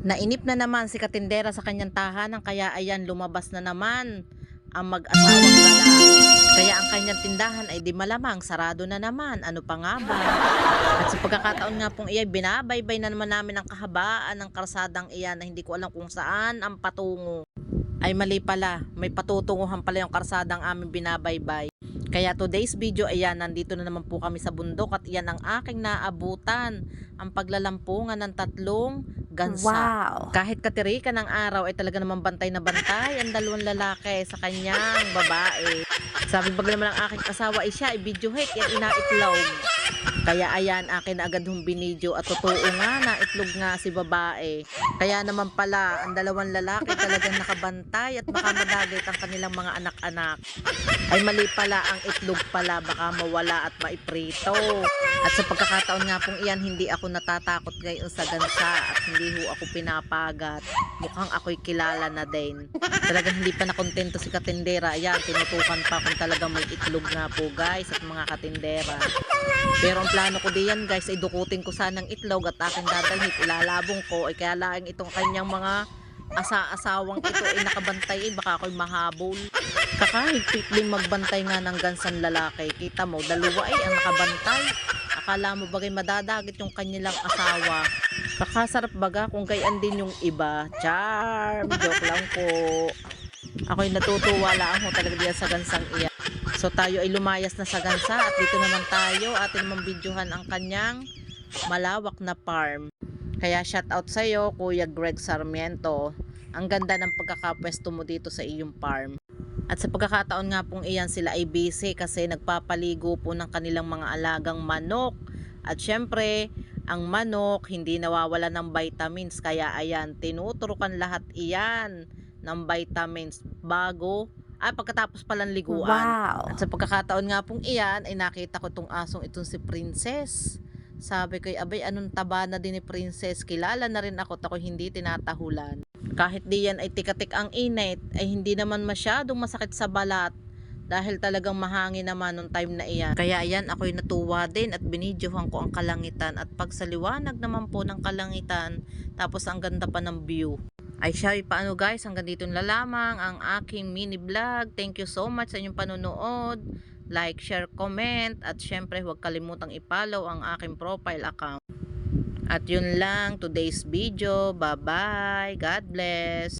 Nainip na naman si Katindera sa kanyang tahanan kaya ayan lumabas na naman ang mag-asawang lalaki. Kaya ang kanyang tindahan ay di malamang sarado na naman. Ano pa nga ba? At sa pagkakataon nga pong iyan, binabaybay na naman namin ang kahabaan ng karsadang iyan na hindi ko alam kung saan ang patungo. Ay mali pala, may patutunguhan pala yung karsadang aming binabaybay. Kaya today's video, ayan, nandito na naman po kami sa bundok at iyan ang aking naabutan. Ang paglalampungan ng tatlong gansa. Wow. Kahit katirikan ng araw ay talaga naman bantay na bantay ang dalawang lalaki sa kanyang babae. Sabi bag naman ng aking asawa ay siya, i-videohit, yan inaitlog. Kaya ayan, akin na agad hong binidyo at totoo nga na itlog nga si babae. Kaya naman pala, ang dalawang lalaki talagang nakabantay at baka madagit ang kanilang mga anak-anak. Ay mali pala, ang itlog pala baka mawala at maiprito. At sa pagkakataon nga pong iyan, hindi ako natatakot ngayon sa gansa at hindi ho ako pinapagat. Mukhang ako'y kilala na din. Talagang hindi pa nakontento si katindera. Ayan, tinutukan pa kung talagang may itlog nga po guys at mga katindera. Pero ang plano ko diyan guys ay dukutin ko sanang itlog at aking dadalhin ilalabong ko ay kaya lang itong kanyang mga asa-asawang ito ay nakabantay eh, baka ako'y mahabol. Kakahigpit din magbantay nga ng gansan lalaki. Kita mo, dalawa ay ang nakabantay. Akala mo bagay madadagit yung kanilang asawa. Kakasarap baga kung gayan din yung iba. Charm! Joke lang po. Ako'y natutuwa lang ho talaga diyan sa gansang iyan. So tayo ay lumayas na sa gansa at dito naman tayo atin mong videohan ang kanyang malawak na farm. Kaya shout out sa iyo Kuya Greg Sarmiento. Ang ganda ng pagkakapwesto mo dito sa iyong farm. At sa pagkakataon nga pong iyan sila ay busy kasi nagpapaligo po ng kanilang mga alagang manok. At syempre, ang manok hindi nawawala ng vitamins kaya ayan, tinuturukan lahat iyan ng vitamins bago ay pagkatapos palang liguan. Wow. At sa pagkakataon nga pong iyan, ay nakita ko itong asong itong si Princess. Sabi ko, abay, anong taba na din ni Princess? Kilala na rin ako, ako hindi tinatahulan. Kahit di yan ay tikatik ang init, ay hindi naman masyadong masakit sa balat. Dahil talagang mahangin naman nung time na iyan. Kaya ayan, ako'y natuwa din at binidyohan ko ang kalangitan. At pag sa liwanag naman po ng kalangitan, tapos ang ganda pa ng view. Ay siya, paano guys, hanggang dito na lamang ang aking mini vlog. Thank you so much sa inyong panonood. Like, share, comment, at syempre huwag kalimutang i-follow ang aking profile account. At yun lang, today's video. Bye-bye. God bless.